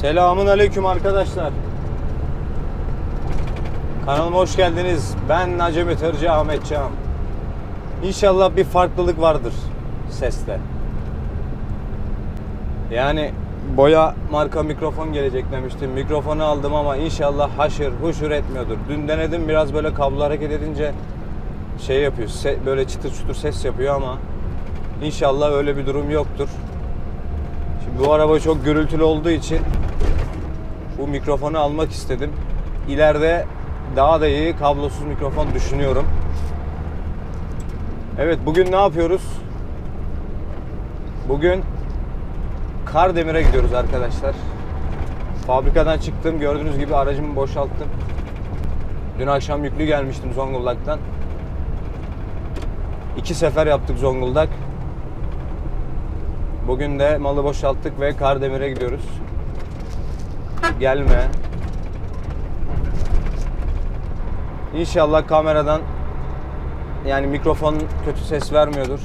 Selamun aleyküm arkadaşlar. Kanalıma hoş geldiniz. Ben Acemi Tırcı Ahmet Çağım. İnşallah bir farklılık vardır seste. Yani boya marka mikrofon gelecek demiştim. Mikrofonu aldım ama inşallah haşır huşur etmiyordur. Dün denedim biraz böyle kablo hareket edince şey yapıyor. böyle çıtır çıtır ses yapıyor ama inşallah öyle bir durum yoktur. Şimdi bu araba çok gürültülü olduğu için bu mikrofonu almak istedim. İleride daha da iyi kablosuz mikrofon düşünüyorum. Evet bugün ne yapıyoruz? Bugün Kardemir'e gidiyoruz arkadaşlar. Fabrikadan çıktım. Gördüğünüz gibi aracımı boşalttım. Dün akşam yüklü gelmiştim Zonguldak'tan. İki sefer yaptık Zonguldak. Bugün de malı boşalttık ve Kardemir'e gidiyoruz. Gelme. İnşallah kameradan yani mikrofon kötü ses vermiyordur.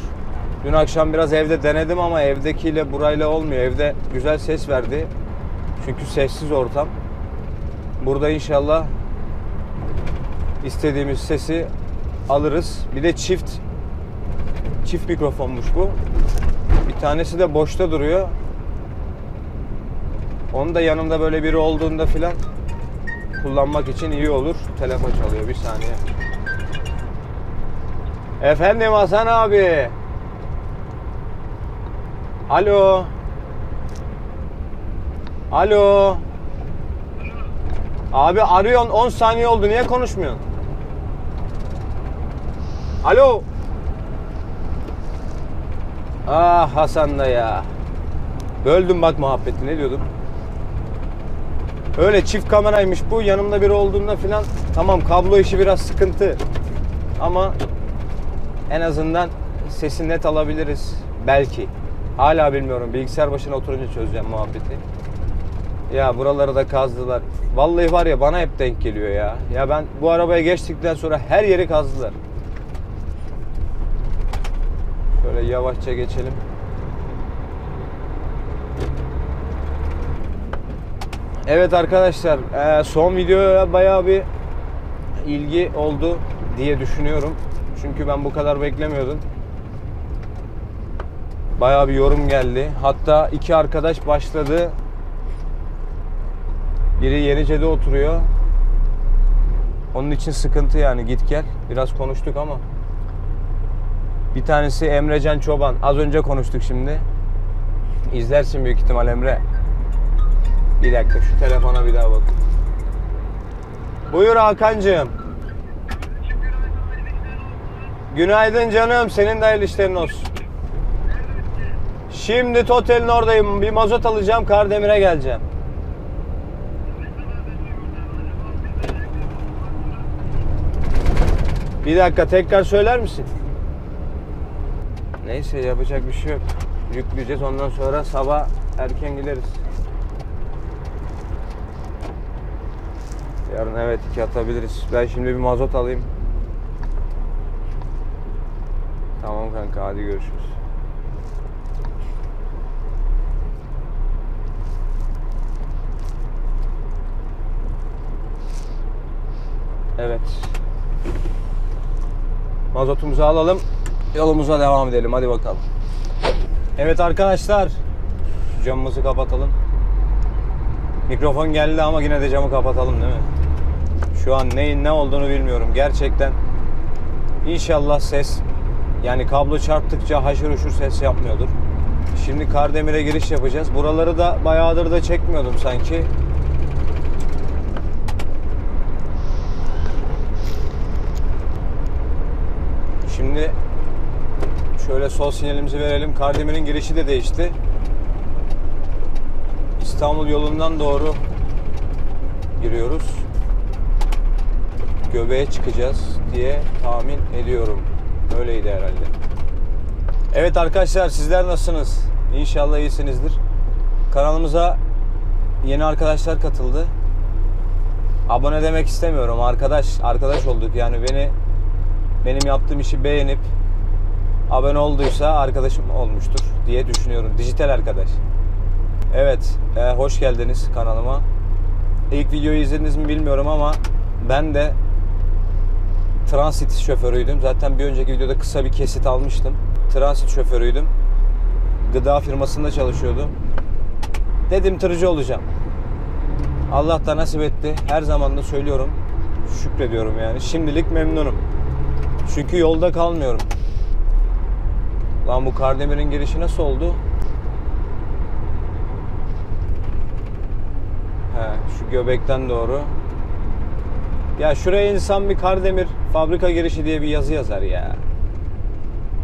Dün akşam biraz evde denedim ama evdekiyle burayla olmuyor. Evde güzel ses verdi. Çünkü sessiz ortam. Burada inşallah istediğimiz sesi alırız. Bir de çift çift mikrofonmuş bu. Bir tanesi de boşta duruyor. Onu da yanımda böyle biri olduğunda filan kullanmak için iyi olur. Telefon çalıyor bir saniye. Efendim Hasan abi. Alo. Alo. Abi arıyorsun 10 saniye oldu niye konuşmuyorsun? Alo. Ah Hasan da ya. Böldüm bak muhabbeti ne diyordum? Öyle çift kameraymış bu. Yanımda biri olduğunda filan tamam kablo işi biraz sıkıntı. Ama en azından sesi net alabiliriz. Belki. Hala bilmiyorum. Bilgisayar başına oturunca çözeceğim muhabbeti. Ya buraları da kazdılar. Vallahi var ya bana hep denk geliyor ya. Ya ben bu arabaya geçtikten sonra her yeri kazdılar. Şöyle yavaşça geçelim. Evet arkadaşlar eee, son videoya bayağı bir ilgi oldu diye düşünüyorum. Çünkü ben bu kadar beklemiyordum. Bayağı bir yorum geldi. Hatta iki arkadaş başladı. Biri Yenice'de oturuyor. Onun için sıkıntı yani git gel. Biraz konuştuk ama. Bir tanesi Emrecan Çoban. Az önce konuştuk şimdi. İzlersin büyük ihtimal Emre. Bir dakika şu telefona bir daha bak. Buyur Hakan'cığım. Günaydın canım. Senin de hayırlı işlerin olsun. Şimdi Totel'in oradayım. Bir mazot alacağım. Kardemir'e geleceğim. Bir dakika tekrar söyler misin? Neyse yapacak bir şey yok. Yükleyeceğiz ondan sonra sabah erken gideriz. Yarın evet iki atabiliriz. Ben şimdi bir mazot alayım. Tamam kanka hadi görüşürüz. Evet. Mazotumuzu alalım. Yolumuza devam edelim. Hadi bakalım. Evet arkadaşlar. Şu camımızı kapatalım. Mikrofon geldi ama yine de camı kapatalım değil mi? Şu an neyin ne olduğunu bilmiyorum. Gerçekten İnşallah ses yani kablo çarptıkça haşır uşur ses yapmıyordur. Şimdi Kardemir'e giriş yapacağız. Buraları da bayağıdır da çekmiyordum sanki. Şimdi şöyle sol sinyalimizi verelim. Kardemir'in girişi de değişti. İstanbul yolundan doğru giriyoruz. Göbeğe çıkacağız diye tahmin ediyorum. Öyleydi herhalde. Evet arkadaşlar sizler nasılsınız? İnşallah iyisinizdir. Kanalımıza yeni arkadaşlar katıldı. Abone demek istemiyorum. Arkadaş arkadaş olduk. Yani beni benim yaptığım işi beğenip abone olduysa arkadaşım olmuştur diye düşünüyorum. Dijital arkadaş. Evet, e, hoş geldiniz kanalıma. İlk videoyu izlediniz mi bilmiyorum ama ben de transit şoförüydüm. Zaten bir önceki videoda kısa bir kesit almıştım. Transit şoförüydüm. Gıda firmasında çalışıyordum. Dedim tırcı olacağım. Allah da nasip etti. Her zaman da söylüyorum. Şükrediyorum yani. Şimdilik memnunum. Çünkü yolda kalmıyorum. Lan bu Kardemir'in girişi nasıl oldu? He, şu göbekten doğru. Ya şuraya insan bir Kardemir fabrika girişi diye bir yazı yazar ya.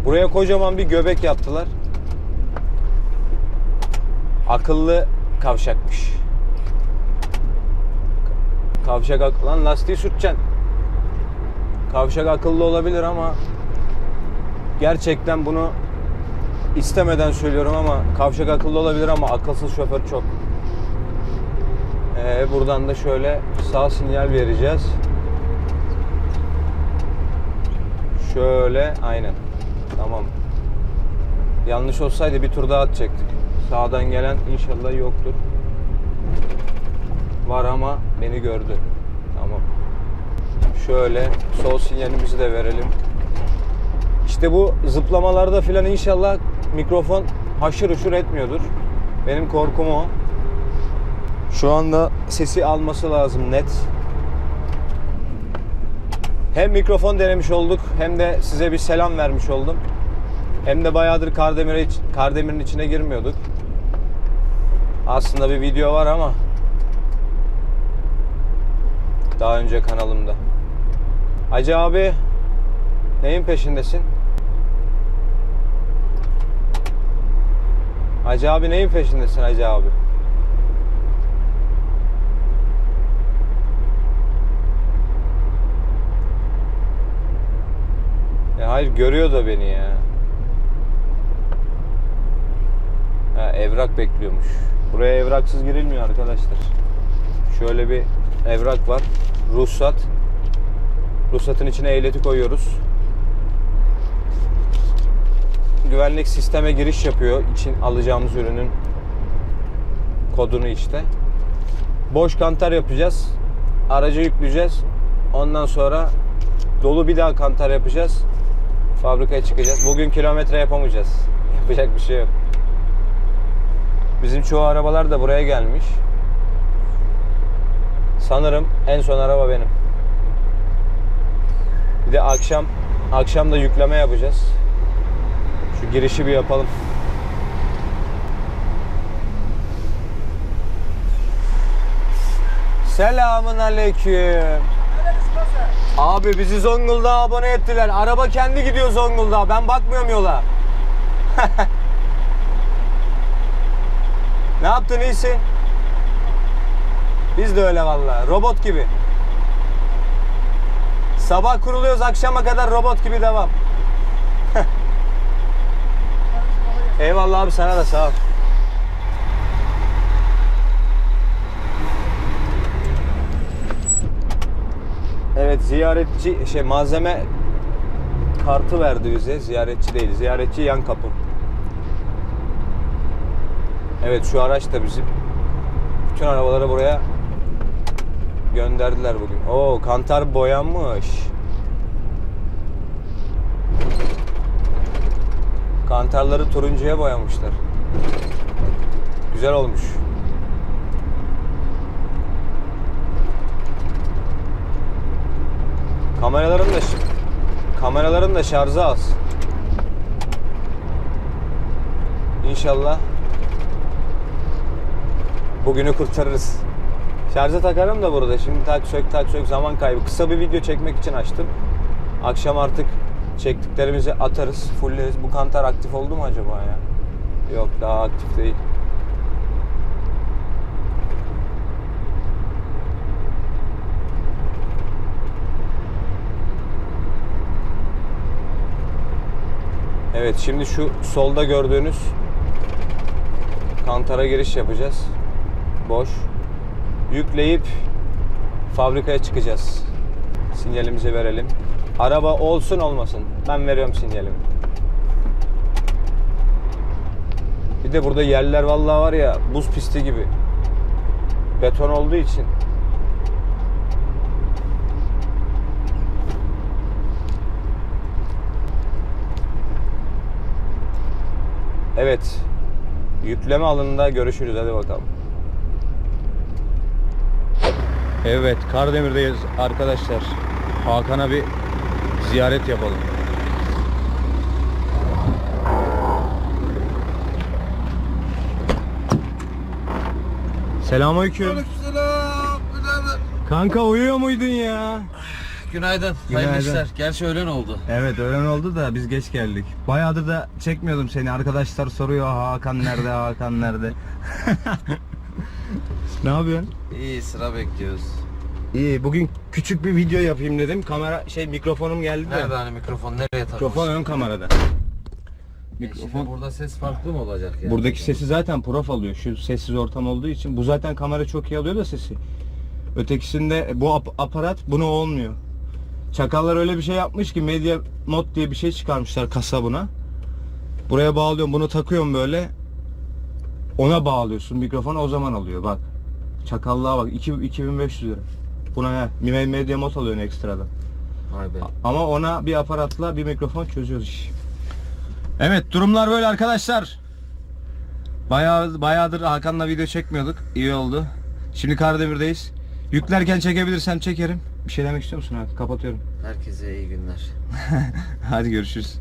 Buraya kocaman bir göbek yaptılar. Akıllı kavşakmış. Kavşak ak- lan lastiği sürteceksin. Kavşak akıllı olabilir ama gerçekten bunu istemeden söylüyorum ama kavşak akıllı olabilir ama akılsız şoför çok. Ee, buradan da şöyle sağ sinyal vereceğiz. Şöyle aynen. Tamam. Yanlış olsaydı bir tur daha atacaktık. Sağdan gelen inşallah yoktur. Var ama beni gördü. Tamam. Şöyle sol sinyalimizi de verelim. İşte bu zıplamalarda filan inşallah mikrofon haşır uşur etmiyordur. Benim korkum o. Şu anda sesi alması lazım net. Hem mikrofon denemiş olduk hem de size bir selam vermiş oldum. Hem de bayağıdır Kardemir'e Kardemir'in içine girmiyorduk. Aslında bir video var ama daha önce kanalımda. Hacı abi neyin peşindesin? Hacı abi neyin peşindesin Hacı abi? Hayır görüyor da beni ya. Ha, evrak bekliyormuş. Buraya evraksız girilmiyor arkadaşlar. Şöyle bir evrak var. Ruhsat. Ruhsatın içine ehliyeti koyuyoruz. Güvenlik sisteme giriş yapıyor. için alacağımız ürünün kodunu işte. Boş kantar yapacağız. Araca yükleyeceğiz. Ondan sonra dolu bir daha kantar yapacağız. Fabrikaya çıkacağız. Bugün kilometre yapamayacağız. Yapacak bir şey yok. Bizim çoğu arabalar da buraya gelmiş. Sanırım en son araba benim. Bir de akşam akşam da yükleme yapacağız. Şu girişi bir yapalım. Selamun aleyküm. Abi bizi Zonguldak'a abone ettiler. Araba kendi gidiyor Zonguldak'a. Ben bakmıyorum yola. ne yaptın iyisin? Biz de öyle vallahi. Robot gibi. Sabah kuruluyoruz akşama kadar robot gibi devam. Eyvallah abi sana da sağ ol. Evet ziyaretçi şey malzeme kartı verdi bize. Ziyaretçi değil. Ziyaretçi yan kapı. Evet şu araç da bizim. Bütün arabaları buraya gönderdiler bugün. Oo kantar boyanmış. Kantarları turuncuya boyamışlar. Güzel olmuş. Kameraların da kameraların da şarjı az. İnşallah bugünü kurtarırız. Şarja takarım da burada. Şimdi tak sök tak sök zaman kaybı. Kısa bir video çekmek için açtım. Akşam artık çektiklerimizi atarız, fulleriz. Bu kantar aktif oldu mu acaba ya? Yok daha aktif değil. Evet şimdi şu solda gördüğünüz kantara giriş yapacağız. Boş. Yükleyip fabrikaya çıkacağız. Sinyalimizi verelim. Araba olsun olmasın. Ben veriyorum sinyalimi. Bir de burada yerler vallahi var ya buz pisti gibi. Beton olduğu için. Evet. Yükleme alanında görüşürüz. Hadi bakalım. Evet, Kardemir'deyiz arkadaşlar. Hakan'a bir ziyaret yapalım. Selamünaleyküm. Aleykümselam. Kanka uyuyor muydun ya? Günaydın. Günaydın. Hayırlı işler. Gerçi öğlen oldu. Evet öğlen oldu da biz geç geldik. Bayağıdır da çekmiyordum seni. Arkadaşlar soruyor Hakan nerede, Hakan nerede? ne yapıyorsun? İyi sıra bekliyoruz. İyi bugün küçük bir video yapayım dedim. Kamera şey mikrofonum geldi de. Nerede hani mikrofon nereye takılmış? Mikrofon ön kamerada. E Mikrofon burada ses farklı mı olacak yani? Buradaki sesi zaten prof alıyor. Şu sessiz ortam olduğu için. Bu zaten kamera çok iyi alıyor da sesi. Ötekisinde bu ap- aparat bunu olmuyor. Çakallar öyle bir şey yapmış ki Media Mod diye bir şey çıkarmışlar kasa buna. Buraya bağlıyorum bunu takıyorum böyle. Ona bağlıyorsun mikrofonu o zaman alıyor bak. Çakallığa bak 2 2500 lira. Buna he, Me- Media Mod alıyorsun ekstradan. Vay be. Ama ona bir aparatla bir mikrofon çözüyoruz iş. Evet durumlar böyle arkadaşlar. Bayağı bayağıdır Hakan'la video çekmiyorduk. İyi oldu. Şimdi Kardemir'deyiz. Yüklerken çekebilirsem çekerim. Bir şey demek istiyor musun abi? Kapatıyorum. Herkese iyi günler. Hadi görüşürüz.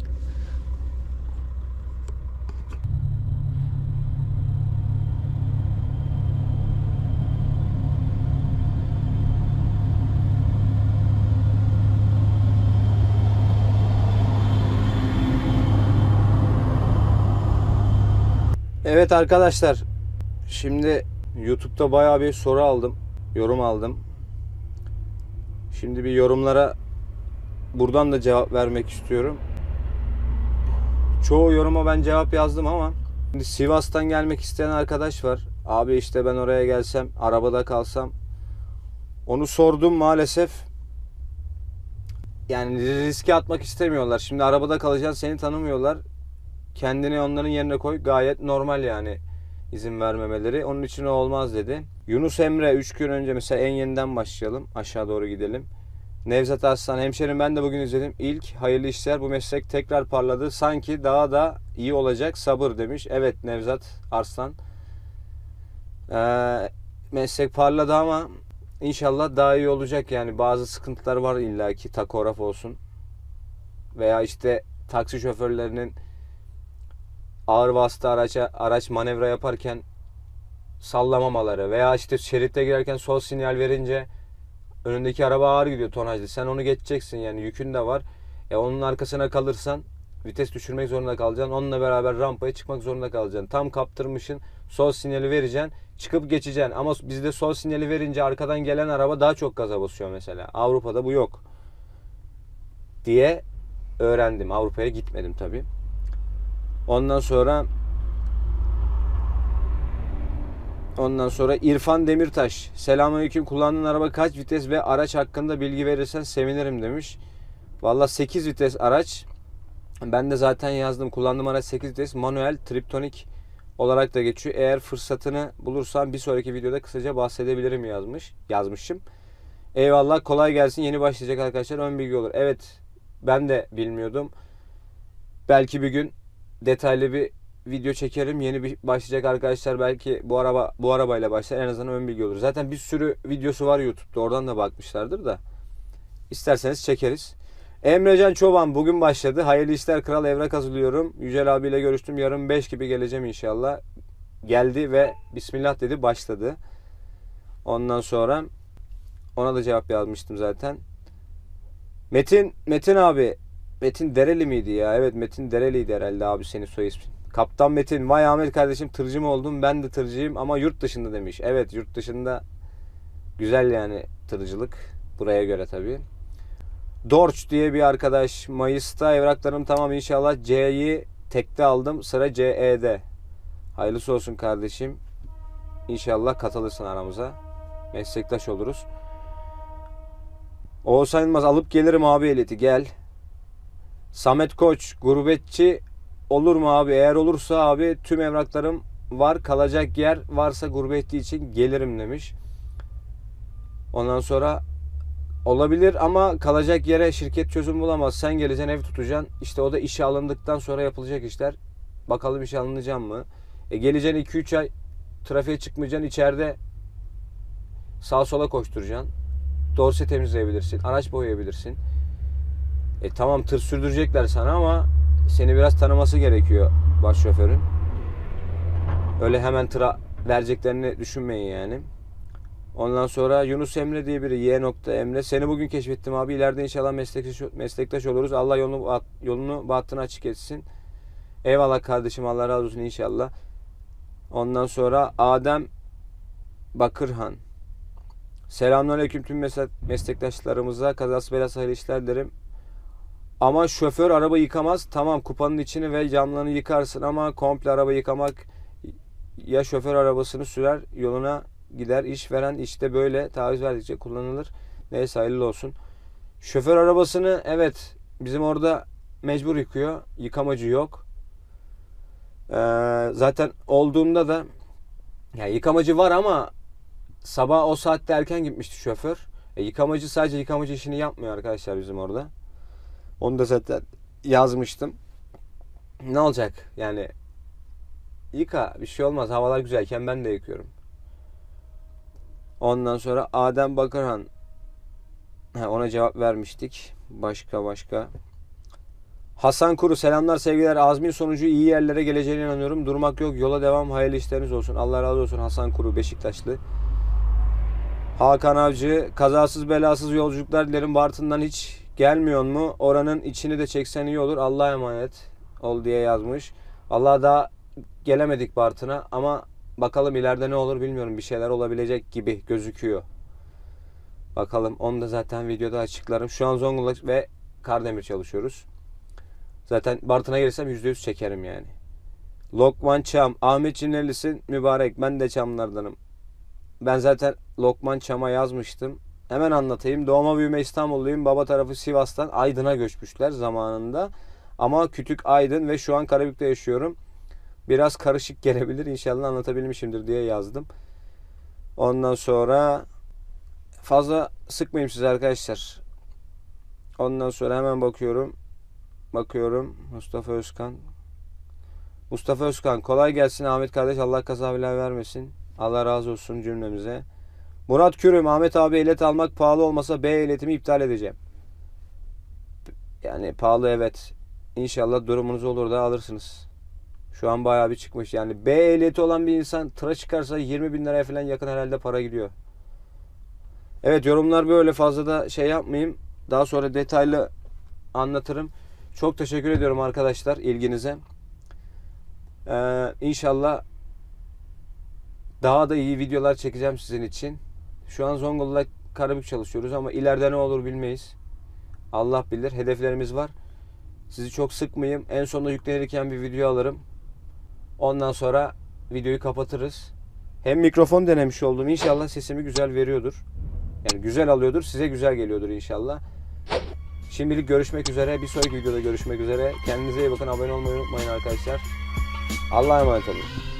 Evet arkadaşlar. Şimdi YouTube'da bayağı bir soru aldım. Yorum aldım. Şimdi bir yorumlara buradan da cevap vermek istiyorum. Çoğu yoruma ben cevap yazdım ama şimdi Sivas'tan gelmek isteyen arkadaş var. Abi işte ben oraya gelsem, arabada kalsam. Onu sordum maalesef. Yani riske atmak istemiyorlar. Şimdi arabada kalacaksın, seni tanımıyorlar. Kendini onların yerine koy. Gayet normal yani izin vermemeleri. Onun için o olmaz dedi. Yunus Emre 3 gün önce mesela en yeniden başlayalım. Aşağı doğru gidelim. Nevzat Arslan hemşerim ben de bugün izledim. İlk hayırlı işler bu meslek tekrar parladı. Sanki daha da iyi olacak sabır demiş. Evet Nevzat Arslan. Ee, meslek parladı ama inşallah daha iyi olacak yani bazı sıkıntılar var illaki takograf olsun veya işte taksi şoförlerinin ağır vasıta araca araç manevra yaparken sallamamaları veya işte şeritte girerken sol sinyal verince önündeki araba ağır gidiyor tonajlı. Sen onu geçeceksin yani yükün de var. E onun arkasına kalırsan vites düşürmek zorunda kalacaksın. Onunla beraber rampaya çıkmak zorunda kalacaksın. Tam kaptırmışın sol sinyali vereceksin. Çıkıp geçeceksin. Ama bizde sol sinyali verince arkadan gelen araba daha çok gaza basıyor mesela. Avrupa'da bu yok. Diye öğrendim. Avrupa'ya gitmedim tabii. Ondan sonra Ondan sonra İrfan Demirtaş. Selamünaleyküm. Kullandığın araba kaç vites ve araç hakkında bilgi verirsen sevinirim demiş. Valla 8 vites araç. Ben de zaten yazdım. Kullandığım araç 8 vites. Manuel triptonik olarak da geçiyor. Eğer fırsatını bulursam bir sonraki videoda kısaca bahsedebilirim yazmış. Yazmışım. Eyvallah kolay gelsin. Yeni başlayacak arkadaşlar ön bilgi olur. Evet ben de bilmiyordum. Belki bir gün detaylı bir video çekerim. Yeni bir başlayacak arkadaşlar belki bu araba bu arabayla başlar en azından ön bilgi olur. Zaten bir sürü videosu var YouTube'da. Oradan da bakmışlardır da. İsterseniz çekeriz. Emrecan Çoban bugün başladı. Hayırlı işler kral evrak hazırlıyorum. Yücel abiyle görüştüm. Yarın 5 gibi geleceğim inşallah. Geldi ve Bismillah dedi başladı. Ondan sonra ona da cevap yazmıştım zaten. Metin Metin abi Metin Dereli miydi ya? Evet Metin Dereli'ydi herhalde abi senin soy ismin. Kaptan Metin vay Ahmet kardeşim tırcı mı oldum? Ben de tırcıyım ama yurt dışında demiş. Evet yurt dışında güzel yani tırcılık. Buraya göre tabii. Dorç diye bir arkadaş. Mayıs'ta evraklarım tamam inşallah C'yi tekte aldım. Sıra CE'de. Hayırlısı olsun kardeşim. İnşallah katılırsın aramıza. Meslektaş oluruz. Oğuzhan Yılmaz alıp gelirim abi ehliyeti gel. Samet Koç gurbetçi olur mu abi? Eğer olursa abi tüm evraklarım var. Kalacak yer varsa gurbetçi için gelirim demiş. Ondan sonra olabilir ama kalacak yere şirket çözüm bulamaz. Sen geleceksin ev tutacaksın. İşte o da işe alındıktan sonra yapılacak işler. Bakalım işe alınacağım mı? E geleceksin 2-3 ay trafiğe çıkmayacaksın. içeride sağa sola koşturacaksın. Dorse temizleyebilirsin. Araç boyayabilirsin. E tamam tır sürdürecekler sana ama seni biraz tanıması gerekiyor baş şoförün. Öyle hemen tıra vereceklerini düşünmeyin yani. Ondan sonra Yunus Emre diye biri Y Emre. Seni bugün keşfettim abi. İleride inşallah meslektaş, meslektaş oluruz. Allah yolunu, yolunu bahtını açık etsin. Eyvallah kardeşim Allah razı olsun inşallah. Ondan sonra Adem Bakırhan. Selamünaleyküm tüm meslek, meslektaşlarımıza. Kazası belası hayırlı işler derim. Ama şoför araba yıkamaz. Tamam kupanın içini ve camlarını yıkarsın ama komple araba yıkamak ya şoför arabasını sürer yoluna gider. İşveren işte böyle taviz verdikçe kullanılır. Neyse hayırlı olsun. Şoför arabasını evet bizim orada mecbur yıkıyor. Yıkamacı yok. Ee, zaten olduğunda da ya yıkamacı var ama sabah o saatte erken gitmişti şoför. E, yıkamacı sadece yıkamacı işini yapmıyor arkadaşlar bizim orada. Onu da zaten yazmıştım. Ne olacak? Yani yıka bir şey olmaz. Havalar güzelken ben de yıkıyorum. Ondan sonra Adem Bakırhan ha, ona cevap vermiştik. Başka başka. Hasan Kuru selamlar sevgiler. Azmin sonucu iyi yerlere geleceğine inanıyorum. Durmak yok. Yola devam. Hayırlı işleriniz olsun. Allah razı olsun Hasan Kuru Beşiktaşlı. Hakan Avcı kazasız belasız yolculuklar dilerim. Bartın'dan hiç gelmiyor mu? Oranın içini de çeksen iyi olur. Allah'a emanet ol diye yazmış. Allah daha gelemedik Bartın'a ama bakalım ileride ne olur bilmiyorum. Bir şeyler olabilecek gibi gözüküyor. Bakalım onu da zaten videoda açıklarım. Şu an Zonguldak ve Kardemir çalışıyoruz. Zaten Bartın'a gelirsem %100 çekerim yani. Lokman Çam. Ahmet Cinelisin mübarek. Ben de Çamlardanım. Ben zaten Lokman Çam'a yazmıştım. Hemen anlatayım. Doğma büyüme İstanbulluyum. Baba tarafı Sivas'tan Aydın'a göçmüşler zamanında. Ama Kütük Aydın ve şu an Karabük'te yaşıyorum. Biraz karışık gelebilir. İnşallah anlatabilmişimdir diye yazdım. Ondan sonra fazla sıkmayayım size arkadaşlar. Ondan sonra hemen bakıyorum. Bakıyorum. Mustafa Özkan. Mustafa Özkan kolay gelsin Ahmet kardeş. Allah kaza bela vermesin. Allah razı olsun cümlemize. Murat Kürüm, Ahmet abi ehliyet almak pahalı olmasa B ehliyetimi iptal edeceğim. Yani pahalı evet. İnşallah durumunuz olur da alırsınız. Şu an bayağı bir çıkmış. Yani B ehliyeti olan bir insan tıra çıkarsa 20 bin liraya falan yakın herhalde para gidiyor. Evet yorumlar böyle fazla da şey yapmayayım. Daha sonra detaylı anlatırım. Çok teşekkür ediyorum arkadaşlar ilginize. Ee, inşallah daha da iyi videolar çekeceğim sizin için. Şu an Zonguldak Karabük çalışıyoruz ama ileride ne olur bilmeyiz. Allah bilir. Hedeflerimiz var. Sizi çok sıkmayayım. En sonunda yüklenirken bir video alırım. Ondan sonra videoyu kapatırız. Hem mikrofon denemiş oldum. İnşallah sesimi güzel veriyordur. Yani güzel alıyordur. Size güzel geliyordur inşallah. Şimdilik görüşmek üzere. Bir sonraki videoda görüşmek üzere. Kendinize iyi bakın. Abone olmayı unutmayın arkadaşlar. Allah'a emanet olun.